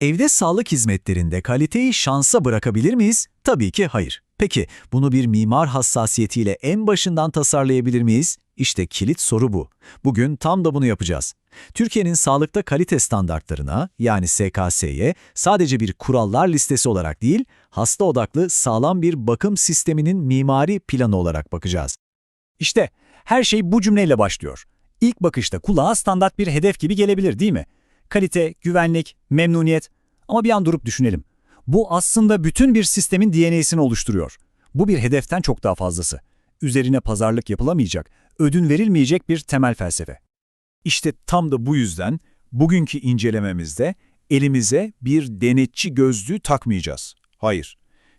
Evde sağlık hizmetlerinde kaliteyi şansa bırakabilir miyiz? Tabii ki hayır. Peki bunu bir mimar hassasiyetiyle en başından tasarlayabilir miyiz? İşte kilit soru bu. Bugün tam da bunu yapacağız. Türkiye'nin sağlıkta kalite standartlarına yani SKS'ye sadece bir kurallar listesi olarak değil, hasta odaklı sağlam bir bakım sisteminin mimari planı olarak bakacağız. İşte her şey bu cümleyle başlıyor. İlk bakışta kulağa standart bir hedef gibi gelebilir değil mi? Kalite, güvenlik, memnuniyet. Ama bir an durup düşünelim. Bu aslında bütün bir sistemin DNA'sini oluşturuyor. Bu bir hedeften çok daha fazlası. Üzerine pazarlık yapılamayacak, ödün verilmeyecek bir temel felsefe. İşte tam da bu yüzden bugünkü incelememizde elimize bir denetçi gözlüğü takmayacağız. Hayır.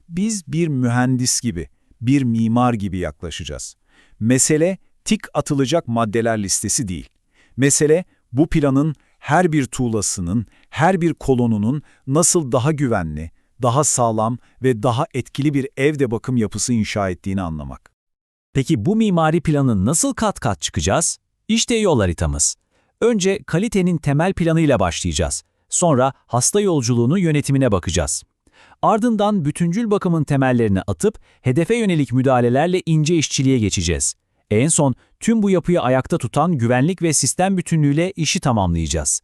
Biz bir mühendis gibi, bir mimar gibi yaklaşacağız. Mesele tik atılacak maddeler listesi değil. Mesele bu planın her bir tuğlasının, her bir kolonunun nasıl daha güvenli, daha sağlam ve daha etkili bir evde bakım yapısı inşa ettiğini anlamak. Peki bu mimari planı nasıl kat kat çıkacağız? İşte yol haritamız. Önce kalitenin temel planıyla başlayacağız. Sonra hasta yolculuğunu yönetimine bakacağız. Ardından bütüncül bakımın temellerini atıp hedefe yönelik müdahalelerle ince işçiliğe geçeceğiz. En son tüm bu yapıyı ayakta tutan güvenlik ve sistem bütünlüğüyle işi tamamlayacağız.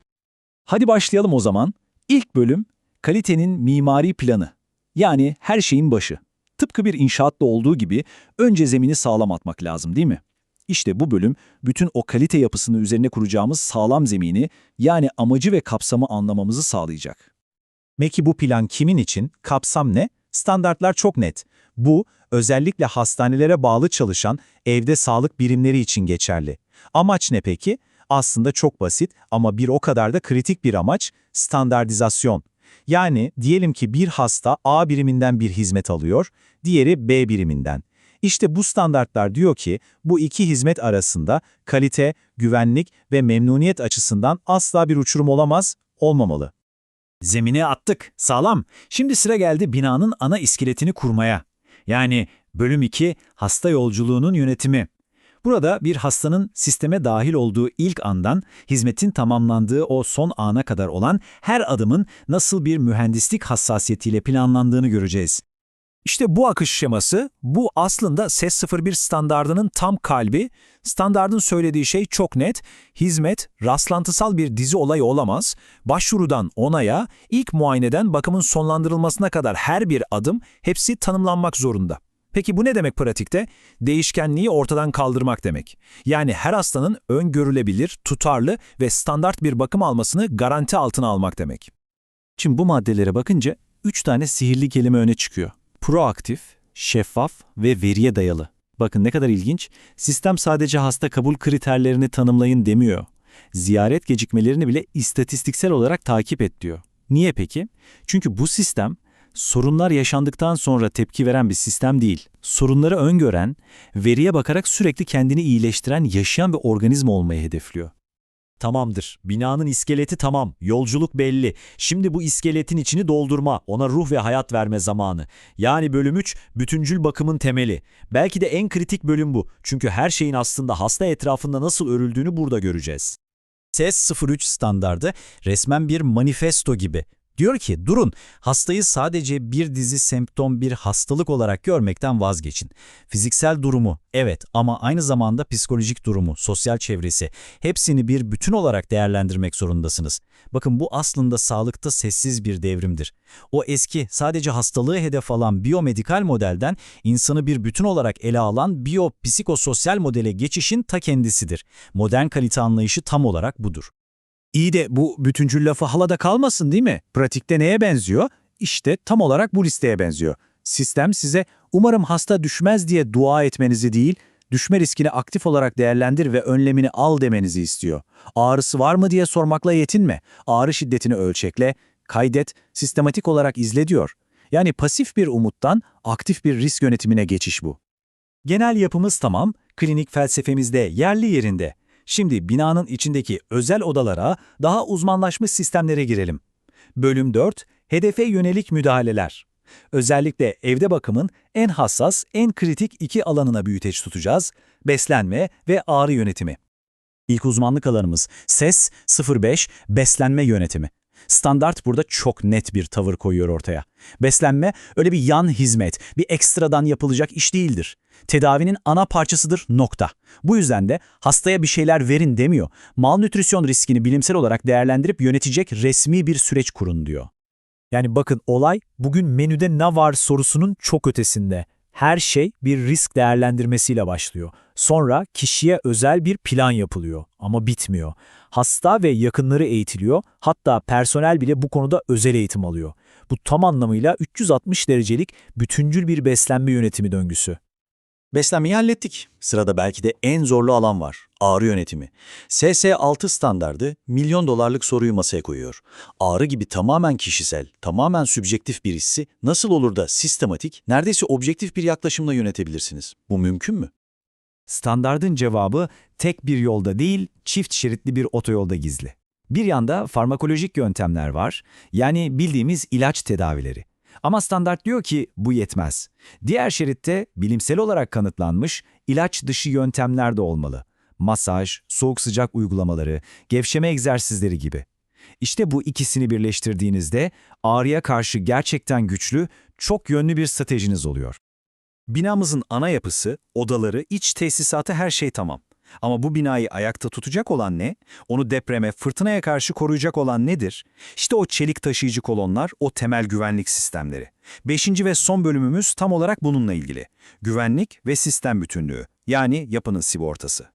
Hadi başlayalım o zaman. İlk bölüm kalitenin mimari planı. Yani her şeyin başı. Tıpkı bir inşaatta olduğu gibi önce zemini sağlam atmak lazım değil mi? İşte bu bölüm bütün o kalite yapısını üzerine kuracağımız sağlam zemini yani amacı ve kapsamı anlamamızı sağlayacak. Peki bu plan kimin için? Kapsam ne? Standartlar çok net. Bu özellikle hastanelere bağlı çalışan evde sağlık birimleri için geçerli. Amaç ne peki? Aslında çok basit ama bir o kadar da kritik bir amaç standartizasyon. Yani diyelim ki bir hasta A biriminden bir hizmet alıyor, diğeri B biriminden. İşte bu standartlar diyor ki bu iki hizmet arasında kalite, güvenlik ve memnuniyet açısından asla bir uçurum olamaz, olmamalı. Zemine attık, sağlam. Şimdi sıra geldi binanın ana iskeletini kurmaya. Yani bölüm 2 hasta yolculuğunun yönetimi. Burada bir hastanın sisteme dahil olduğu ilk andan hizmetin tamamlandığı o son ana kadar olan her adımın nasıl bir mühendislik hassasiyetiyle planlandığını göreceğiz. İşte bu akış şeması, bu aslında SES 01 standardının tam kalbi. Standardın söylediği şey çok net. Hizmet, rastlantısal bir dizi olayı olamaz. Başvurudan onaya, ilk muayeneden bakımın sonlandırılmasına kadar her bir adım hepsi tanımlanmak zorunda. Peki bu ne demek pratikte? Değişkenliği ortadan kaldırmak demek. Yani her hastanın öngörülebilir, tutarlı ve standart bir bakım almasını garanti altına almak demek. Şimdi bu maddelere bakınca üç tane sihirli kelime öne çıkıyor. Proaktif, şeffaf ve veriye dayalı. Bakın ne kadar ilginç. Sistem sadece hasta kabul kriterlerini tanımlayın demiyor. Ziyaret gecikmelerini bile istatistiksel olarak takip et diyor. Niye peki? Çünkü bu sistem sorunlar yaşandıktan sonra tepki veren bir sistem değil. Sorunları öngören, veriye bakarak sürekli kendini iyileştiren yaşayan bir organizma olmayı hedefliyor. Tamamdır. Binanın iskeleti tamam. Yolculuk belli. Şimdi bu iskeletin içini doldurma, ona ruh ve hayat verme zamanı. Yani bölüm 3, bütüncül bakımın temeli. Belki de en kritik bölüm bu. Çünkü her şeyin aslında hasta etrafında nasıl örüldüğünü burada göreceğiz. SES 03 standardı resmen bir manifesto gibi. Diyor ki durun hastayı sadece bir dizi semptom bir hastalık olarak görmekten vazgeçin. Fiziksel durumu evet ama aynı zamanda psikolojik durumu, sosyal çevresi hepsini bir bütün olarak değerlendirmek zorundasınız. Bakın bu aslında sağlıkta sessiz bir devrimdir. O eski sadece hastalığı hedef alan biyomedikal modelden insanı bir bütün olarak ele alan biyopsikososyal modele geçişin ta kendisidir. Modern kalite anlayışı tam olarak budur. İyi de bu bütüncül lafı halada kalmasın değil mi? Pratikte neye benziyor? İşte tam olarak bu listeye benziyor. Sistem size umarım hasta düşmez diye dua etmenizi değil, düşme riskini aktif olarak değerlendir ve önlemini al demenizi istiyor. Ağrısı var mı diye sormakla yetinme. Ağrı şiddetini ölçekle, kaydet, sistematik olarak izle diyor. Yani pasif bir umuttan aktif bir risk yönetimine geçiş bu. Genel yapımız tamam, klinik felsefemizde yerli yerinde. Şimdi binanın içindeki özel odalara, daha uzmanlaşmış sistemlere girelim. Bölüm 4, hedefe yönelik müdahaleler. Özellikle evde bakımın en hassas, en kritik iki alanına büyüteç tutacağız, beslenme ve ağrı yönetimi. İlk uzmanlık alanımız SES 05 beslenme yönetimi. Standart burada çok net bir tavır koyuyor ortaya. Beslenme öyle bir yan hizmet, bir ekstradan yapılacak iş değildir. Tedavinin ana parçasıdır nokta. Bu yüzden de hastaya bir şeyler verin demiyor. Malnütrisyon riskini bilimsel olarak değerlendirip yönetecek resmi bir süreç kurun diyor. Yani bakın olay bugün menüde ne var sorusunun çok ötesinde. Her şey bir risk değerlendirmesiyle başlıyor. Sonra kişiye özel bir plan yapılıyor ama bitmiyor. Hasta ve yakınları eğitiliyor, hatta personel bile bu konuda özel eğitim alıyor. Bu tam anlamıyla 360 derecelik bütüncül bir beslenme yönetimi döngüsü. Beslenmeyi hallettik. Sırada belki de en zorlu alan var. Ağrı yönetimi. SS6 standardı milyon dolarlık soruyu masaya koyuyor. Ağrı gibi tamamen kişisel, tamamen sübjektif bir hissi nasıl olur da sistematik, neredeyse objektif bir yaklaşımla yönetebilirsiniz? Bu mümkün mü? Standardın cevabı tek bir yolda değil, çift şeritli bir otoyolda gizli. Bir yanda farmakolojik yöntemler var, yani bildiğimiz ilaç tedavileri. Ama standart diyor ki bu yetmez. Diğer şeritte bilimsel olarak kanıtlanmış ilaç dışı yöntemler de olmalı. Masaj, soğuk sıcak uygulamaları, gevşeme egzersizleri gibi. İşte bu ikisini birleştirdiğinizde ağrıya karşı gerçekten güçlü, çok yönlü bir stratejiniz oluyor. Binamızın ana yapısı, odaları, iç tesisatı her şey tamam. Ama bu binayı ayakta tutacak olan ne? Onu depreme, fırtınaya karşı koruyacak olan nedir? İşte o çelik taşıyıcı kolonlar, o temel güvenlik sistemleri. Beşinci ve son bölümümüz tam olarak bununla ilgili. Güvenlik ve sistem bütünlüğü, yani yapının sigortası.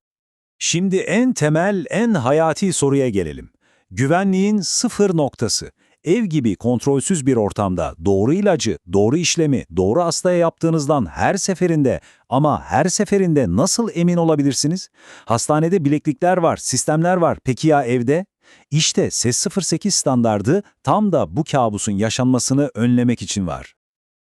Şimdi en temel, en hayati soruya gelelim. Güvenliğin sıfır noktası. Ev gibi kontrolsüz bir ortamda doğru ilacı, doğru işlemi, doğru hastaya yaptığınızdan her seferinde ama her seferinde nasıl emin olabilirsiniz? Hastanede bileklikler var, sistemler var. Peki ya evde? İşte SES 08 standardı tam da bu kabusun yaşanmasını önlemek için var.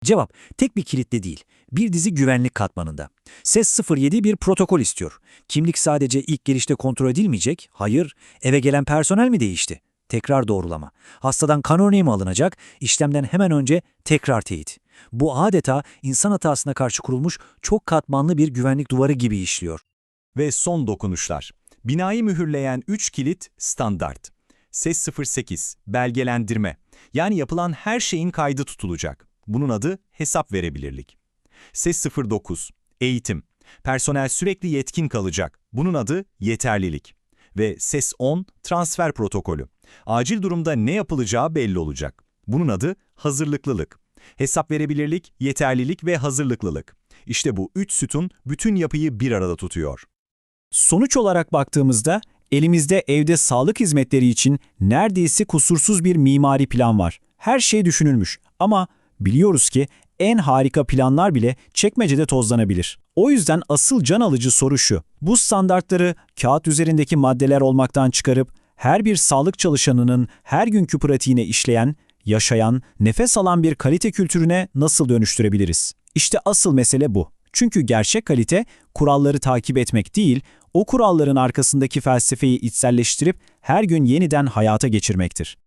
Cevap tek bir kilitle değil, bir dizi güvenlik katmanında. SES 07 bir protokol istiyor. Kimlik sadece ilk girişte kontrol edilmeyecek, hayır, eve gelen personel mi değişti? Tekrar doğrulama. Hastadan kan örneği mi alınacak? İşlemden hemen önce tekrar teyit. Bu adeta insan hatasına karşı kurulmuş çok katmanlı bir güvenlik duvarı gibi işliyor. Ve son dokunuşlar. Binayı mühürleyen 3 kilit standart. SES 08, belgelendirme. Yani yapılan her şeyin kaydı tutulacak. Bunun adı hesap verebilirlik. SES 09, eğitim. Personel sürekli yetkin kalacak. Bunun adı yeterlilik. Ve SES 10, transfer protokolü. Acil durumda ne yapılacağı belli olacak. Bunun adı hazırlıklılık. Hesap verebilirlik, yeterlilik ve hazırlıklılık. İşte bu üç sütun bütün yapıyı bir arada tutuyor. Sonuç olarak baktığımızda elimizde evde sağlık hizmetleri için neredeyse kusursuz bir mimari plan var. Her şey düşünülmüş ama biliyoruz ki en harika planlar bile çekmecede tozlanabilir. O yüzden asıl can alıcı soru şu. Bu standartları kağıt üzerindeki maddeler olmaktan çıkarıp her bir sağlık çalışanının her günkü pratiğine işleyen, yaşayan, nefes alan bir kalite kültürüne nasıl dönüştürebiliriz? İşte asıl mesele bu. Çünkü gerçek kalite kuralları takip etmek değil, o kuralların arkasındaki felsefeyi içselleştirip her gün yeniden hayata geçirmektir.